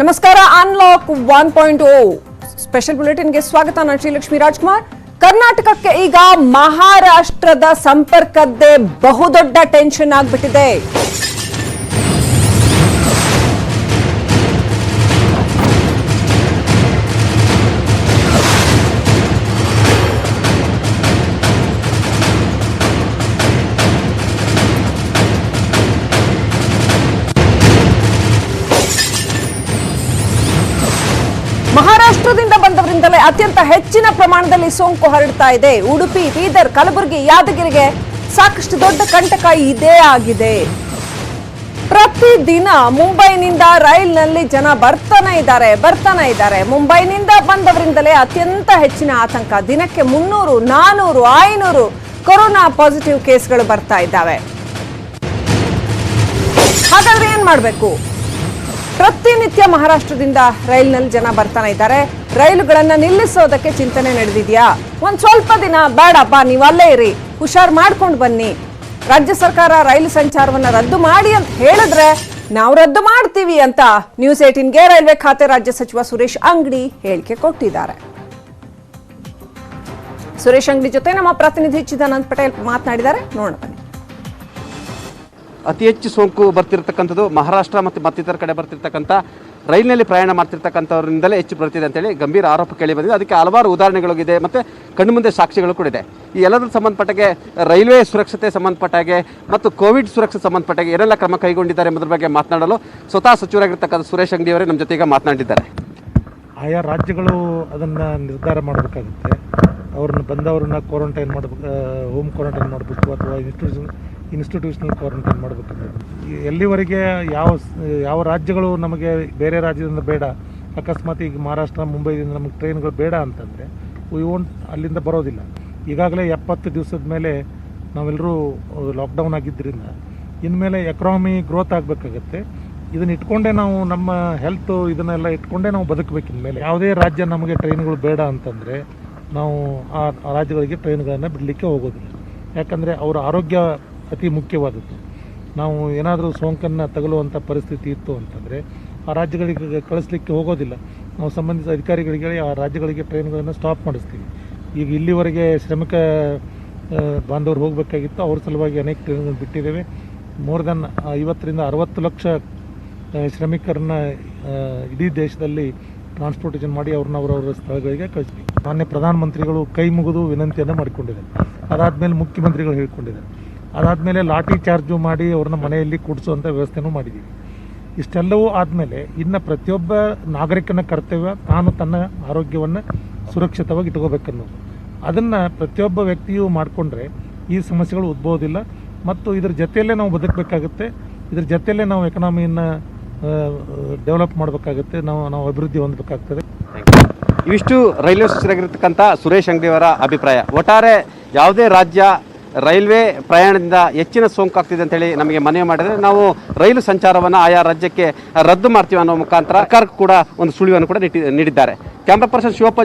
ನಮಸ್ಕಾರ unlock one point O special ಬುಲೆಟಿನ್ಗೆ ಸ್ವಾಗತ. ನಾನು ಶ್ರೀಲಕ್ಷ್ಮಿ ರಾಜ್ಕುಮಾರ್. ಕರ್ನಾಟಕಕ್ಕೆ ಈಗ ಮಹಾರಾಷ್ಟ್ರದ ಸಂಪರ್ಕದ್ದೇ ಬಹುದೊಡ್ಡ ಟೆನ್ಷನ್ ಆಗ್ಬಿಟ್ಟಿದೆ. ಮಹಾರಾಷ್ಟ್ರದಿಂದ ಅತ್ಯಂತ ಹೆಚ್ಚಿನ ಪ್ರಮಾಣದಲ್ಲಿ ಸೋಂಕು ಹರಡ್ತಾ ಇದೆ. ಉಡುಪಿ, ಬೀದರ್, ಕಲಬುರಗಿ, ಯಾದಗಿರಿಗೆ ಸಾಕಷ್ಟು ದೊಡ್ಡ ಕಂಟಕ ಇದೇ ಆಗಿದೆ. ಪ್ರತಿದಿನ ಮುಂಬೈನಿಂದ ರೈಲ್ನಲ್ಲಿ ಜನ ಬರ್ತಾನೆ ಇದ್ದಾರೆ ಬರ್ತಾನೆ ಇದ್ದಾರೆ. ಮುಂಬೈನಿಂದ ಬಂದವರಿಂದಲೇ ಅತ್ಯಂತ ಹೆಚ್ಚಿನ ಆತಂಕ. ದಿನಕ್ಕೆ ಮುನ್ನೂರು, ನಾನೂರು, ಐನೂರು ಕೊರೋನಾ ಪಾಸಿಟಿವ್ ಕೇಸ್ಗಳು ಬರ್ತಾ ಇದ್ದಾವೆ. ಹಾಗಾದ್ರೆ ಏನ್ ಮಾಡಬೇಕು? ಪ್ರತಿನಿತ್ಯ ಮಹಾರಾಷ್ಟ್ರದಿಂದ ರೈಲ್ನಲ್ಲಿ ಜನ ಬರ್ತಾನೆ ಇದ್ದಾರೆ. ರೈಲುಗಳನ್ನ ನಿಲ್ಲಿಸೋದಕ್ಕೆ ಚಿಂತನೆ ನಡೆದಿದ್ಯಾ? ಒಂದ್ ಸ್ವಲ್ಪ ದಿನ ಬೇಡಪ್ಪ, ನೀವು ಅಲ್ಲೇ ಇರಿ. ಹುಷಾರ್ ಮಾಡ್ಕೊಂಡು ಬನ್ನಿ. ರಾಜ್ಯ ಸರ್ಕಾರ ರೈಲು ಸಂಚಾರವನ್ನ ರದ್ದು ಮಾಡಿ ಅಂತ ಹೇಳಿದ್ರೆ ನಾವು ರದ್ದು ಮಾಡ್ತೀವಿ ಅಂತ ನ್ಯೂಸ್ ಏಟೀನ್ಗೆ ರೈಲ್ವೆ ಖಾತೆ ರಾಜ್ಯ ಸಚಿವ ಸುರೇಶ್ ಅಂಗಡಿ ಹೇಳಿಕೆ ಕೊಟ್ಟಿದ್ದಾರೆ. ಸುರೇಶ್ ಅಂಗಡಿ ಜೊತೆ ನಮ್ಮ ಪ್ರತಿನಿಧಿ ಚಿದಾನಂದ್ ಪಟೇಲ್ ಮಾತನಾಡಿದ್ದಾರೆ. ನೋಡೋಣ ಅತಿ ಹೆಚ್ಚು ಸೋಂಕು ಬರ್ತಿರ್ತಕ್ಕಂಥದ್ದು ಮಹಾರಾಷ್ಟ್ರ ಮತ್ತು ಮತ್ತಿತರ ಕಡೆ ಬರ್ತಿರ್ತಕ್ಕಂಥ ರೈಲಿನಲ್ಲಿ ಪ್ರಯಾಣ ಮಾಡ್ತಿರ್ತಕ್ಕಂಥವರಿಂದಲೇ ಹೆಚ್ಚು ಬರ್ತಿದೆ ಅಂತೇಳಿ ಗಂಭೀರ ಆರೋಪ ಕೇಳಿ ಬಂದಿದೆ. ಅದಕ್ಕೆ ಹಲವಾರು ಉದಾಹರಣೆಗಳಿದೆ ಮತ್ತು ಕಣ್ಣು ಮುಂದೆ ಸಾಕ್ಷಿಗಳು ಕೂಡ ಇದೆ. ಈ ಎಲ್ಲದರ ಸಂಬಂಧಪಟ್ಟಗೆ ರೈಲ್ವೆ ಸುರಕ್ಷತೆ ಸಂಬಂಧಪಟ್ಟಾಗೆ ಮತ್ತು ಕೋವಿಡ್ ಸುರಕ್ಷತೆ ಸಂಬಂಧಪಟ್ಟಾಗೆ ಏನೆಲ್ಲ ಕ್ರಮ ಕೈಗೊಂಡಿದ್ದಾರೆ ಎಂಬುದರ ಬಗ್ಗೆ ಮಾತನಾಡಲು ಸ್ವತಃ ಸಚಿವರಾಗಿರ್ತಕ್ಕಂಥ ಸುರೇಶ್ ಅಂಗಡಿ ಅವರೇ ನಮ್ಮ ಜೊತೆಗೆ ಮಾತನಾಡಿದ್ದಾರೆ. ಆಯಾ ರಾಜ್ಯಗಳು ಅದನ್ನು ನಿರ್ಧಾರ ಮಾಡಬೇಕಾಗುತ್ತೆ. ಅವ್ರನ್ನ ಬಂದವ್ರನ್ನ ಕ್ವಾರಂಟೈನ್ ಮಾಡಬೇಕು ಹೋಮ್ ಕ್ವಾರಂಟೈನ್ ಮಾಡಬೇಕು ಅಥವಾ ಇನ್ಸ್ಟಿಟ್ಯೂಷನ್ ಇನ್ಸ್ಟಿಟ್ಯೂಷನಲ್ ಕ್ವಾರಂಟೈನ್ ಮಾಡಬೇಕು ಎಲ್ಲಿವರೆಗೆ ಯಾವ ಯಾವ ರಾಜ್ಯಗಳು ನಮಗೆ ಬೇರೆ ರಾಜ್ಯದಿಂದ ಬೇಡ, ಅಕಸ್ಮಾತ್ ಈಗ ಮಹಾರಾಷ್ಟ್ರ, ಮುಂಬೈದಿಂದ ನಮಗೆ ಟ್ರೈನ್ಗಳು ಬೇಡ ಅಂತಂದರೆ ವಿ ಓಂಟ್ ಅಲ್ಲಿಂದ ಬರೋದಿಲ್ಲ. ಈಗಾಗಲೇ ಎಪ್ಪತ್ತು ದಿವಸದ ಮೇಲೆ ನಾವೆಲ್ಲರೂ ಲಾಕ್ಡೌನ್ ಆಗಿದ್ದರಿಂದ ಇನ್ಮೇಲೆ ಎಕನಾಮಿ ಗ್ರೋತ್ ಆಗಬೇಕಾಗತ್ತೆ. ಇದನ್ನ ಇಟ್ಕೊಂಡೇ ನಾವು ನಮ್ಮ ಹೆಲ್ತ್ ಇದನ್ನೆಲ್ಲ ಇಟ್ಕೊಂಡೇ ನಾವು ಬದುಕಬೇಕು ಇನ್ಮೇಲೆ. ಯಾವುದೇ ರಾಜ್ಯ ನಮಗೆ ಟ್ರೈನ್ಗಳು ಬೇಡ ಅಂತಂದರೆ ನಾವು ಆ ರಾಜ್ಯಗಳಿಗೆ ಟ್ರೈನ್ಗಳನ್ನು ಬಿಡಲಿಕ್ಕೆ ಹೋಗೋದಿಲ್ಲ. ಯಾಕಂದರೆ ಅವರ ಆರೋಗ್ಯ ಅತಿ ಮುಖ್ಯವಾದದ್ದು. ನಾವು ಏನಾದರೂ ಸೋಂಕನ್ನು ತಗಲುವಂಥ ಪರಿಸ್ಥಿತಿ ಇತ್ತು ಅಂತಂದರೆ ಆ ರಾಜ್ಯಗಳಿಗೆ ಕಳಿಸ್ಲಿಕ್ಕೆ ಹೋಗೋದಿಲ್ಲ. ನಾವು ಸಂಬಂಧಿತ ಅಧಿಕಾರಿಗಳಿಗೆ ಆ ರಾಜ್ಯಗಳಿಗೆ ಟ್ರೈನ್ಗಳನ್ನು ಸ್ಟಾಪ್ ಮಾಡಿಸ್ತೀವಿ. ಈಗ ಇಲ್ಲಿವರೆಗೆ ಶ್ರಮಿಕ ಬಾಂಧವರು ಹೋಗಬೇಕಾಗಿತ್ತು. ಅವ್ರ ಸಲುವಾಗಿ ಅನೇಕ ಟ್ರೈನ್ಗಳನ್ನು ಬಿಟ್ಟಿದ್ದೇವೆ. ಮೋರ್ ದೆನ್ ಐವತ್ತರಿಂದ ಅರವತ್ತು ಲಕ್ಷ ಶ್ರಮಿಕರನ್ನ ಇಡೀ ದೇಶದಲ್ಲಿ ಟ್ರಾನ್ಸ್ಪೋರ್ಟೇಷನ್ ಮಾಡಿ ಅವ್ರನ್ನ ಅವರವರ ಸ್ಥಳಗಳಿಗೆ ಕಳಿಸ್ಬೇಕು ಮಾನ್ಯ ಪ್ರಧಾನಮಂತ್ರಿಗಳು ಕೈ ಮುಗಿದು ವಿನಂತಿಯನ್ನು ಮಾಡಿಕೊಂಡಿದ್ದಾರೆ. ಅದಾದಮೇಲೆ ಮುಖ್ಯಮಂತ್ರಿಗಳು ಹೇಳ್ಕೊಂಡಿದ್ದಾರೆ. ಅದಾದಮೇಲೆ ಲಾಠಿ ಚಾರ್ಜು ಮಾಡಿ ಅವ್ರನ್ನ ಮನೆಯಲ್ಲಿ ಕೂಡಿಸುವಂಥ ವ್ಯವಸ್ಥೆನೂ ಮಾಡಿದ್ದೀವಿ. ಇಷ್ಟೆಲ್ಲವೂ ಆದಮೇಲೆ ಇನ್ನು ಪ್ರತಿಯೊಬ್ಬ ನಾಗರಿಕನ ಕರ್ತವ್ಯ ತಾನು ತನ್ನ ಆರೋಗ್ಯವನ್ನು ಸುರಕ್ಷಿತವಾಗಿ ಇಟ್ಕೋಬೇಕನ್ನೋದು. ಅದನ್ನು ಪ್ರತಿಯೊಬ್ಬ ವ್ಯಕ್ತಿಯು ಮಾಡಿಕೊಂಡ್ರೆ ಈ ಸಮಸ್ಯೆಗಳು ಉದ್ಭವೋದಿಲ್ಲ. ಮತ್ತು ಇದರ ಜೊತೆಯಲ್ಲೇ ನಾವು ಬದುಕಬೇಕಾಗುತ್ತೆ. ಇದ್ರ ಜೊತೆಯಲ್ಲೇ ನಾವು ಎಕನಾಮಿಯನ್ನು ಡೆವಲಪ್ ಮಾಡಬೇಕಾಗುತ್ತೆ, ನಾವು ನಾವು ಅಭಿವೃದ್ಧಿ ಹೊಂದಬೇಕಾಗ್ತದೆ. ಇವಿಷ್ಟು ರೈಲ್ವೆ ಸಚಿವರಾಗಿರ್ತಕ್ಕಂಥ ಸುರೇಶ್ ಅಂಗಡಿಯವರ ಅಭಿಪ್ರಾಯ. ಒಟ್ಟಾರೆ ಯಾವುದೇ ರಾಜ್ಯ ರೈಲ್ವೆ ಪ್ರಯಾಣದಿಂದ ಹೆಚ್ಚಿನ ಸೋಂಕು ಆಗ್ತಿದೆ ಅಂತೇಳಿ ನಮಗೆ ಮನವಿ ಮಾಡಿದರೆ ನಾವು ರೈಲು ಸಂಚಾರವನ್ನು ಆಯಾ ರಾಜ್ಯಕ್ಕೆ ರದ್ದು ಮಾಡ್ತೀವಿ ಅನ್ನೋ ಮುಖಾಂತರ ಸರ್ಕಾರಕ್ಕೂ ಕೂಡ ಒಂದು ಸುಳಿವನ್ನು ಕೂಡ ನೀಡಿ- ನೀಡಿದ್ದಾರೆ. Camera person Shivappa